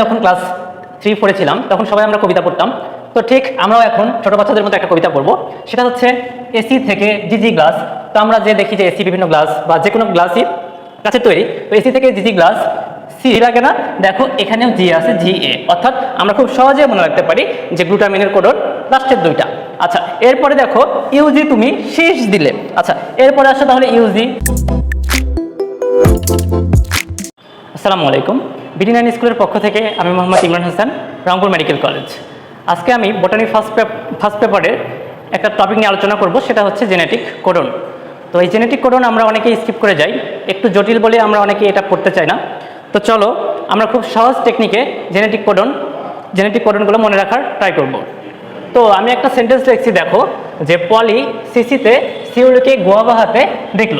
যখন class three ফোরে ছিলাম, তখন সবাই আমরা কবিতা পড়তাম। তো ঠিক আমরাও এখন ছোট বাচ্চাদের মতো একটা কবিতা পড়ব। সেটা হচ্ছে এসি থেকে জিজি গ্লাস তো আমরা যে দেখি যে এসি বিভিন্ন গ্লাস বা যে কোনো গ্লাসই কাছে তৈরি। তো এসি থেকে জিজি গ্লাস সি লাগে না দেখো, এখানেও জি আছে জি এ অর্থাৎ আমরা খুব সহজে মনে রাখতে পারি যে গ্লুটামিনের কোডর লাস্টের দুইটা। আচ্ছা এরপরে দেখো ইউজি তুমি শেষ দিলে। আচ্ছা এরপরে আসো তাহলে ইউজি আসসালামু আলাইকুম। বিডি নাইন স্কুলের পক্ষ থেকে আমি মোহাম্মদ ইমরান হাসান, রংপুর মেডিকেল কলেজ। আজকে আমি বোটানি ফার্স্ট ফার্স্ট পেপারের একটা টপিক নিয়ে আলোচনা করব, সেটা হচ্ছে জেনেটিক কোডন। তো এই জেনেটিক কোডন আমরা অনেকেই স্কিপ করে যাই, একটু জটিল বলে আমরা অনেকে এটা পড়তে চাই না। তো চলো, আমরা খুব সহজ টেকনিকে জেনেটিক কোডন, জেনেটিক কোডনগুলো মনে রাখার ট্রাই করব। তো আমি একটা সেন্টেন্স লিখছি, দেখো, যে পলি সিসিতে সিউলকে গোয়াবা হাতে দেখল।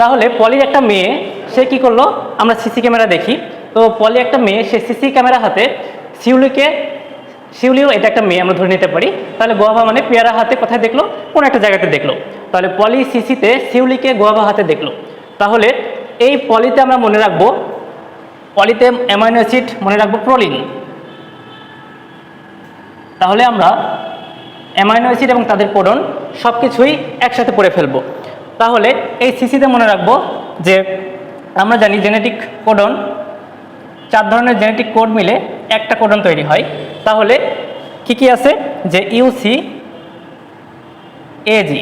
তাহলে পলির একটা মেয়ে, সে কি করল? আমরা সিসি ক্যামেরা দেখি। তো পলি একটা মেয়ে, সে সিসি ক্যামেরা হাতে, শিউলিকে, শিউলিও এটা একটা মেয়ে, আমরা ধরে নিতে পারি। তাহলে গোয়াবা মানে পেয়ারা হাতে কোথায় দেখল? কোনো একটা জায়গাতে দেখল। তাহলে পলি সিসিতে, শিউলিকে গোয়াবা হাতে দেখল। তাহলে এই পলিতে আমরা মনে রাখব, পলিতে অ্যামাইনো অ্যাসিড, মনে রাখব প্রোলিন। তাহলে আমরা অ্যামাইনো অ্যাসিড এবং তাদের কোডন সব কিছুই একসাথে পড়ে ফেলব। তাহলে এই সিসিতে মনে রাখব যে, আমরা জানি জেনেটিক কোডন চার ধরনের জেনেটিক কোড মিলে একটা কোডন তৈরি হয়। তাহলে কি কি আছে? যে ইউসি এজি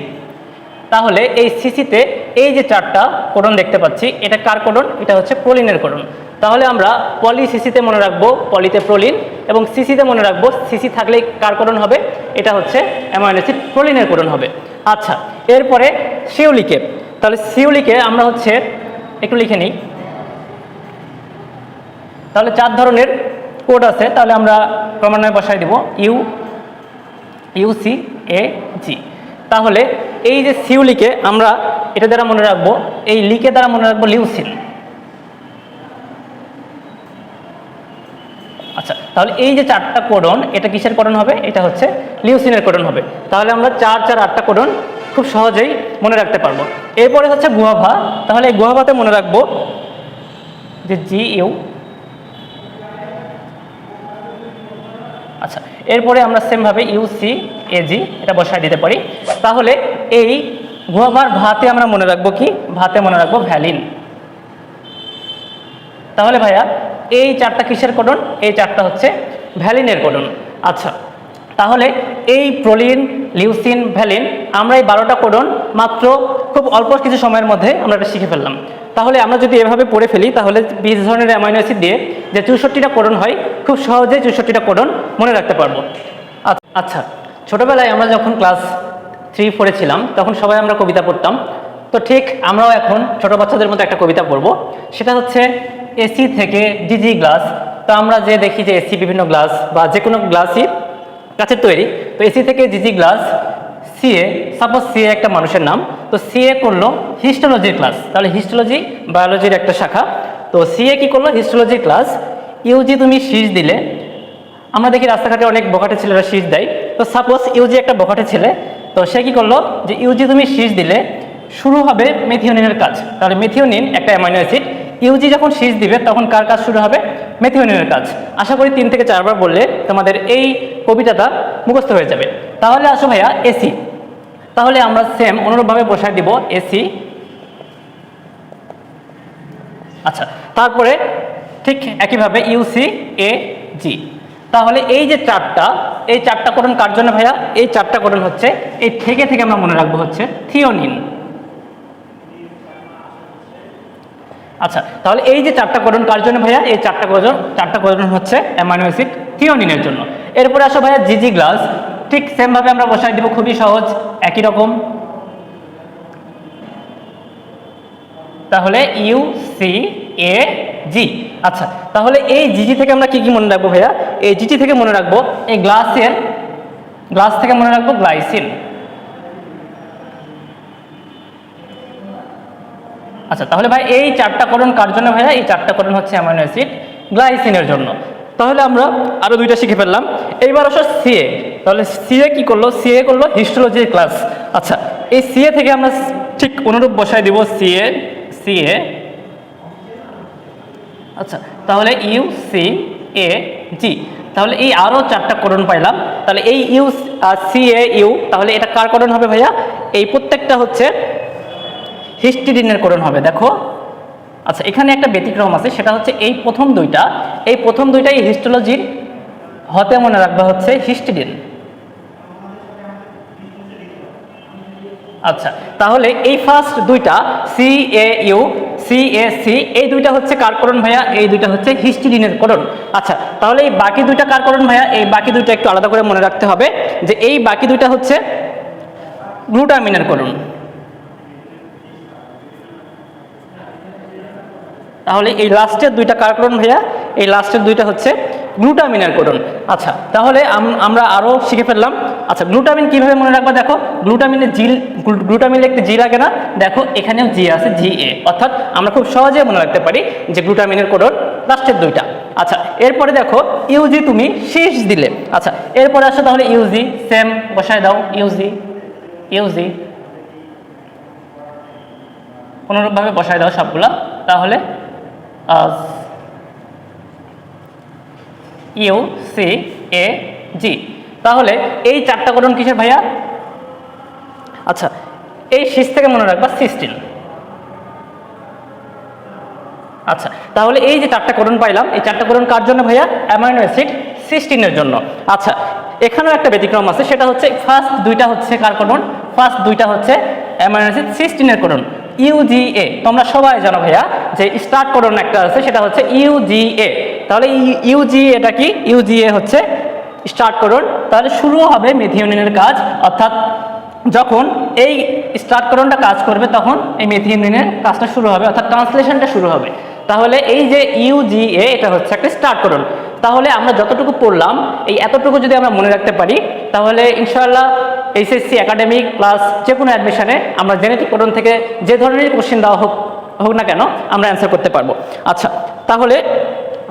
তাহলে এই সিসিতে এই যে চারটা কোডন দেখতে পাচ্ছি, এটা কার কোডন এটা হচ্ছে প্রোলিনের কোডন তাহলে আমরা পলি সিসিতে মনে রাখব পলিতে প্রোলিন এবং সিসিতে মনে রাখব সিসি থাকলেই কার কোডন হবে? এটা হচ্ছে অ্যামাইনো প্রোলিনের কোডন হবে। আচ্ছা এরপরে শিউলিকে। তাহলে শিউলিকে আমরা হচ্ছে, একটু লিখে নিই। তাহলে চার ধরনের কোড আছে, তাহলে আমরা ক্রমান্বয়ে বসাই দেব ইউ ইউসি এ জি তাহলে এই যে সিউলিকে আমরা এটা দ্বারা মনে রাখব, এই লিকে দ্বারা মনে রাখব লিউসিন আচ্ছা তাহলে এই যে চারটা কোডন, এটা কিসের কোডন হবে? এটা হচ্ছে লিউসিনের কোডন হবে। তাহলে আমরা চার চার, আটটা কোডন খুব সহজেই মনে রাখতে পারব। এরপরে হচ্ছে গুয়াভা তাহলে এই গুয়াভাতে মনে রাখব যে জি ইউ আচ্ছা এরপরে আমরা সেমভাবে ইউসি এজি এটা বসায় দিতে পারি। তাহলে এই গুয়াভার ভাতে আমরা মনে রাখব কি? ভাতে মনে রাখব ভ্যালিন। তাহলে ভাইয়া, এই চারটা কিসের কোডন? এই চারটা হচ্ছে ভ্যালিনের কোডন। আচ্ছা তাহলে এই প্রোলিন, লিউসিন, ভ্যালিন, আমরা এই বারোটা কোডন মাত্র খুব অল্প কিছু সময়ের মধ্যে আমরা এটা শিখে ফেললাম। তাহলে আমরা যদি এভাবে পড়ে ফেলি, তাহলে বিশ ধরনের অ্যামাইনো অ্যাসিড দিয়ে যে চৌষট্টিটা কোডন হয়, খুব সহজেই চৌষট্টিটা কোডন মনে রাখতে পারব। আচ্ছা ছোটোবেলায় আমরা যখন ক্লাস থ্রি ফোরে ছিলাম, তখন সবাই আমরা কবিতা পড়তাম। তো ঠিক আমরাও এখন ছোট বাচ্চাদের মতো একটা কবিতা পড়ব। সেটা হচ্ছে এসি থেকে ডিজি গ্লাস তো আমরা যে দেখি যে এসি বিভিন্ন গ্লাস বা যে কোনো গ্লাসই কাছের তৈরি। তো এসি থেকে জিজি গ্লাস সিএ সাপোজ সিএ একটা মানুষের নাম, তো সিএ করল হিস্টোলজির ক্লাস তাহলে হিস্টোলজি বায়োলজির একটা শাখা। তো সিএ কি করল? হিস্টোলজি ক্লাস ইউজি তুমি শীষ দিলে। আমরা দেখি রাস্তাঘাটে অনেক বখাটে ছেলেরা শীষ দেয়। তো সাপোজ ইউজি একটা বখাটে ছেলে, তো সে কি করল? যে ইউজি তুমি শীষ দিলে, শুরু হবে মেথিওনিনের কাজ। তাহলে মেথিওনিন একটা অ্যামাইনো অ্যাসিড ইউজি যখন শীষ দিবে, তখন কার কাজ শুরু হবে? মেথিওনিনের কাজ। আশা করি তিন থেকে চারবার বললে তোমাদের এই কবিতাটা মুখস্থ হয়ে যাবে। তাহলে আসো ভাইয়া এসি তাহলে আমরা সেম অনুরূপভাবে বসায় দিব এসি আচ্ছা তারপরে ঠিক একইভাবে ইউসি এ জি তাহলে এই যে চারটা, এই চারটা করণ কার জন্য ভাইয়া? এই চারটা করণ হচ্ছে, এই থেকে থেকে আমরা মনে রাখব হচ্ছে থিওনিন। আচ্ছা তাহলে এই যে চারটা কোডন কার জন্য ভাইয়া? এই চারটা কোডন চারটা কোডন হচ্ছে অ্যামাইনো অ্যাসিড থিওনিনের জন্য। এরপরে আসো ভাইয়া জিজি গ্লাস ঠিক সেমভাবে আমরা বসাই দিব, খুবই সহজ। একই রকম। তাহলে ইউ সি এ জি। আচ্ছা তাহলে এই জিজি থেকে আমরা কি কি মনে রাখব ভাইয়া? এই জিজি থেকে মনে রাখব এই গ্লাসের, গ্লাস থেকে মনে রাখব গ্লাইসিন। আচ্ছা তাহলে ভাই এই চারটা করণ কার জন্য ভাইয়া? এই চারটা করণ হচ্ছে অ্যামাইনো অ্যাসিড গ্লাইসিনের জন্য। তাহলে আমরা আরও দুইটা শিখে ফেললাম। এইবার আসো সিএ তাহলে সিএ কি করল? সিএ করল হিস্টোলজি ক্লাস আচ্ছা এই সিএ থেকে আমরা ঠিক অনুরূপ বসায় দিব সিএ সিএ আচ্ছা তাহলে ইউ সি এ জি তাহলে এই আরও চারটা কোডন পাইলাম। তাহলে এই ইউ সি এ ইউ তাহলে এটা কার করণ হবে ভাইয়া? এই প্রত্যেকটা হচ্ছে হিস্টিডিনের করণ হবে। দেখো আচ্ছা এখানে একটা ব্যতিক্রম আছে, সেটা হচ্ছে এই প্রথম দুইটা। এই প্রথম দুইটাই হিস্টোলজির হতে মনে রাখবা হচ্ছে হিস্টিডিন আচ্ছা তাহলে এই ফার্স্ট দুইটা C A U C A C এই দুইটা হচ্ছে কার করণ ভাইয়া? এই দুইটা হচ্ছে হিস্টিডিনের করণ। আচ্ছা তাহলে এই বাকি দুইটা কার করণ ভাইয়া? এই বাকি দুইটা একটু আলাদা করে মনে রাখতে হবে যে এই বাকি দুইটা হচ্ছে গ্লুটামিনের করণ। তাহলে এই লাস্টের দুইটা কার করণ ভাইয়া, এই লাস্টের দুইটা হচ্ছে গ্লুটামিনের কোডন। আচ্ছা তাহলে আমরা আরও শিখে ফেললাম। আচ্ছা গ্লুটামিন কীভাবে মনে রাখবা? দেখো গ্লুটামিনের জি গ্লুটামিন লিখতে জি লাগে না, দেখো, এখানেও জি আছে, জি এ। অর্থাৎ আমরা খুব সহজে মনে রাখতে পারি যে গ্লুটামিনের কোডন লাস্টের দুইটা। আচ্ছা এরপরে দেখো, ইউজি তুমি শেষ দিলে। আচ্ছা এরপরে আসো তাহলে ইউজি, সেম, বসায় দাও, ইউজি ইউজি। অনুরূপভাবে বসায় দাও সবগুলা, তাহলে ইউ সি এ জি তাহলে এই চারটা কোডন কিসের ভাইয়া? আচ্ছা এই সিস থেকে মনে রাখবা সিস্টিন আচ্ছা তাহলে এই যে চারটা কোডন পাইলাম, এই চারটা কোডন কার জন্য ভাইয়া? অ্যামাইনো অ্যাসিড সিস্টিনের জন্য। আচ্ছা এখানেও একটা ব্যতিক্রম আছে, সেটা হচ্ছে ফার্স্ট দুইটা হচ্ছে কার কোডন ফার্স্ট দুইটা হচ্ছে অ্যামাইনো অ্যাসিড সিস্টিনের কোডন ইউজিএ তোমরা সবাই জানো ভাইয়া যে স্টার্ট কোডন একটা আছে, সেটা হচ্ছে ইউজিএ তাহলে ইউজিএ এটা কি? ইউজিএ হচ্ছে স্টার্ট করুন। তাহলে শুরু হবে মেথিওনিনের কাজ। অর্থাৎ যখন এই স্টার্ট করণটা কাজ করবে, তখন এই মেথিওনিনের কাজটা শুরু হবে, অর্থাৎ ট্রান্সলেশনটা শুরু হবে। তাহলে এই যে ইউজিএ এটা হচ্ছে একটা স্টার্ট করুন। তাহলে আমরা যতটুকু পড়লাম, এই এতটুকু যদি আমরা মনে রাখতে পারি, তাহলে ইনশাআল্লাহ এইচএসসি একাডেমিক প্লাস যে কোনো অ্যাডমিশনে আমরা জেনেটিক কোডন থেকে যে ধরনের কোশ্চেন দেওয়া হোক হোক না কেন, আমরা অ্যান্সার করতে পারব। আচ্ছা তাহলে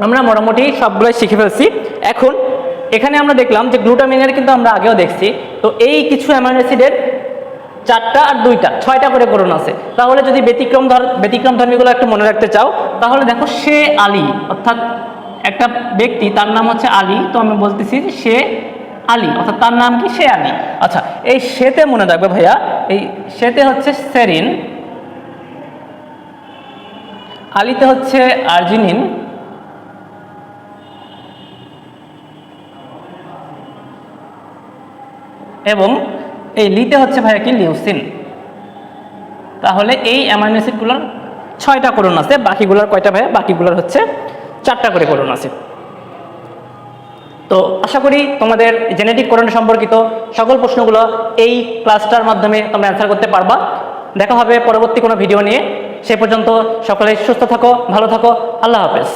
আমরা মোটামুটি সবগুলোই শিখে ফেলছি। এখন এখানে আমরা দেখলাম যে গ্লুটামিনের কিন্তু আমরা আগেও দেখছি। তো এই কিছু অ্যামাইনো অ্যাসিডের চারটা আর দুইটা, ছয়টা করে করণ আছে। তাহলে যদি ব্যতিক্রম ধর, ব্যতিক্রম ধর্মীগুলো একটু মনে রাখতে চাও, তাহলে দেখো সে আলী, অর্থাৎ একটা ব্যক্তি, তার নাম হচ্ছে আলী। তো আমি বলতেছি সে আলী, অর্থাৎ তার নাম কি? সে আলী। আচ্ছা এই সেতে মনে রাখবে ভাইয়া, এই সেতে হচ্ছে সেরিন, আলিতে হচ্ছে আর্জিনিন, এবং এই লিতে হচ্ছে ভাইয়া কি? লিউসিন। তাহলে এই অ্যামাইনো অ্যাসিডগুলোর ছয়টা করণ আছে, বাকিগুলোর কয়টা ভাইয়া? বাকিগুলোর হচ্ছে চারটা করে করণ আছে। তো আশা করি তোমাদের জেনেটিক করণ সম্পর্কিত সকল প্রশ্নগুলো এই ক্লাসটার মাধ্যমে তোমরা অ্যান্সার করতে পারবা। দেখা হবে পরবর্তী কোনো ভিডিও নিয়ে। সে পর্যন্ত সকলে সুস্থ থাকো, ভালো থাকো। আল্লাহ হাফেজ।